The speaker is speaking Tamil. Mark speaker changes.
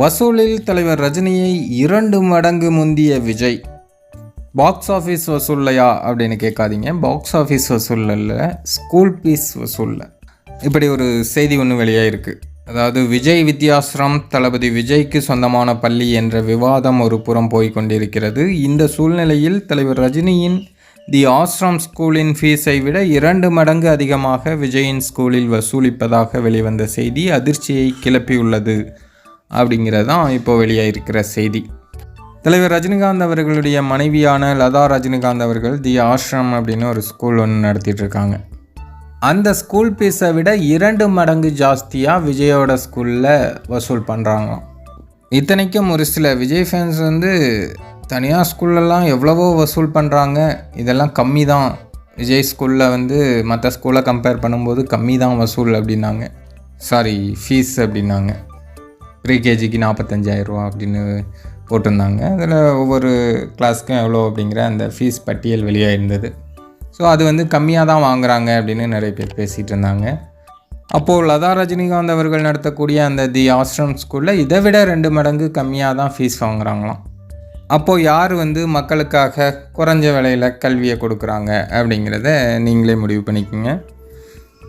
Speaker 1: வசூலில் தலைவர் ரஜினியை இரண்டு மடங்கு முந்திய விஜய். பாக்ஸ் ஆஃபீஸ் வசூல்லையா அப்படின்னு கேட்காதீங்க. பாக்ஸ் ஆஃபீஸ் வசூலில் ஸ்கூல் ஃபீஸ் வசூலில். இப்படி ஒரு செய்தி ஒன்று வெளியாக இருக்குது அதாவது விஜய் வித்யாசிரம் தளபதி விஜய்க்கு சொந்தமான பள்ளி என்ற விவாதம் ஒரு புறம் போய்கொண்டிருக்கிறது இந்த சூழ்நிலையில் தலைவர் ரஜினியின் தி ஆஸ்ரம் ஸ்கூலின் ஃபீஸை விட இரண்டு மடங்கு அதிகமாக விஜயின் ஸ்கூலில் வசூலிப்பதாக வெளிவந்த செய்தி அதிர்ச்சியை கிளப்பியுள்ளது. அப்படிங்கிறது தான் இப்போ வெளியாகிருக்கிற செய்தி. தலைவர் ரஜினிகாந்த் அவர்களுடைய மனைவியான லதா ரஜினிகாந்த் அவர்கள் தி ஆஷ்ரம் அப்படின்னு ஒரு ஸ்கூல் ஒன்று நடத்திட்டு இருக்காங்க அந்த ஸ்கூல் ஃபீஸை விட இரண்டு மடங்கு ஜாஸ்தியாக விஜயோட ஸ்கூலில் வசூல் பண்ணுறாங்களாம் இத்தனைக்கும் ஒரு சில விஜய் ஃபேன்ஸ் வந்து தனியார் ஸ்கூல்லலாம் எவ்வளவோ வசூல் பண்ணுறாங்க இதெல்லாம் கம்மி தான் விஜய் ஸ்கூலில் வந்து மற்ற ஸ்கூலை கம்பேர் பண்ணும்போது கம்மி தான் வசூல் அப்படின்னாங்க. சாரி ஃபீஸ் அப்படின்னாங்க. ப்ரீகேஜிக்கு நாற்பத்தஞ்சாயிரரூவா அப்படின்னு போட்டிருந்தாங்க. அதில் ஒவ்வொரு கிளாஸ்க்கும் எவ்வளோ அப்படிங்கிற அந்த ஃபீஸ் பட்டியல் வெளியாக இருந்தது. ஸோ அது வந்து கம்மியாக தான் வாங்குகிறாங்க அப்படின்னு நிறைய பேர் பேசிகிட்டு இருந்தாங்க. அப்போது லதா ரஜினிகாந்த் அவர்கள் நடத்தக்கூடிய அந்த தி ஆஸ்ரம் ஸ்கூலில் இதை விட ரெண்டு மடங்கு கம்மியாக தான் ஃபீஸ் வாங்குகிறாங்களாம் அப்போது யார் வந்து மக்களுக்காக குறைஞ்ச விலையில் கல்வியை கொடுக்குறாங்க அப்படிங்கிறத நீங்களே முடிவு பண்ணிக்கோங்க.